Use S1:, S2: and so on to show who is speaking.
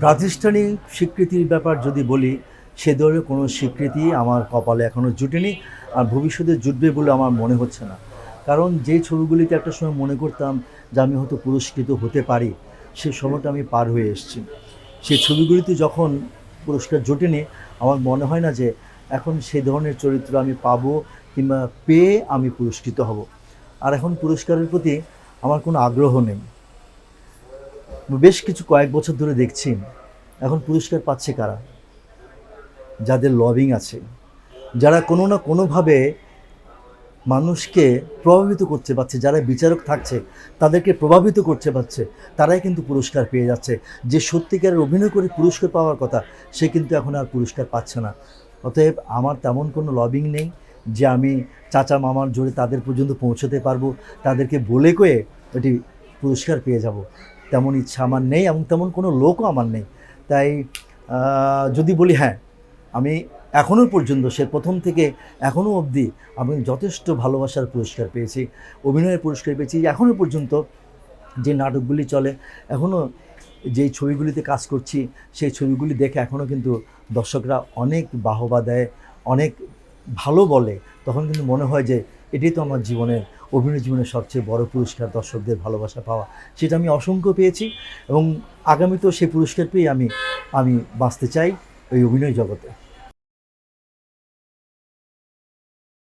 S1: প্রাতিষ্ঠানিক স্বীকৃতির ব্যাপার যদি বলি, সে ধরনের কোনো স্বীকৃতি আমার কপালে এখনও জুটেনি আর ভবিষ্যতে জুটবে বলে আমার মনে হচ্ছে না। কারণ যে ছবিগুলিতে একটা সময় মনে করতাম যে আমি হয়তো পুরস্কৃত হতে পারি, সে সময়টা আমি পার হয়ে এসেছি। সেই ছবিগুলিতে যখন পুরস্কার জোটেনি, আমার মনে হয় না যে এখন সেই ধরনের চরিত্র আমি পাবো কিংবা পেয়ে আমি পুরস্কৃত হব। আর এখন পুরস্কারের প্রতি আমার কোনো আগ্রহ নেই। বেশ কিছু কয়েক বছর ধরে দেখছি। এখন পুরস্কার পাচ্ছে কারা? যাদের লবিং আছে। যারা কোনো না কোনোভাবে মানুষকে প্রভাবিত করতে পারছে, যারা বিচারক থাকছে, তাদেরকে প্রভাবিত করতে পারছে, তারাই কিন্তু পুরস্কার পেয়ে যাচ্ছে। যে সত্যিকারের অভিনয় করে পুরস্কার পাওয়ার কথা, সে কিন্তু এখন আর পুরস্কার পাচ্ছে না। অতএব আমার তেমন কোনো লবিং নেই যে আমি চাচা মামার জোরে তাদের পর্যন্ত পৌঁছতে পারব, তাদেরকে বলে কয়ে এটি পুরস্কার পেয়ে যাব। তেমন ইচ্ছা আমার নেই এবং তেমন কোনো লোকও আমার নেই। তাই যদি বলি হ্যাঁ আমি এখনও পর্যন্ত সে প্রথম থেকে এখনও অবধি আমি যথেষ্ট ভালোবাসার পুরস্কার পেয়েছি, অভিনয়ের পুরস্কার পেয়েছি। এখনও পর্যন্ত যে নাটকগুলি চলে এখনও যেই ছবিগুলিতে কাজ করছি, সেই ছবিগুলি দেখে এখনও কিন্তু দর্শকরা অনেক বাহবা দেয়, অনেক ভালো বলে। তখন কিন্তু মনে হয় যে এটাই তো আমার জীবনের অভিনয় জীবনের সবচেয়ে বড় পুরস্কার দর্শকদের ভালোবাসা পাওয়া, সেটা আমি অসংখ্য পেয়েছি এবং আগামীতেও সেই পুরস্কার পেয়ে আমি আমি বাঁচতে চাই ওই অভিনয় জগতে।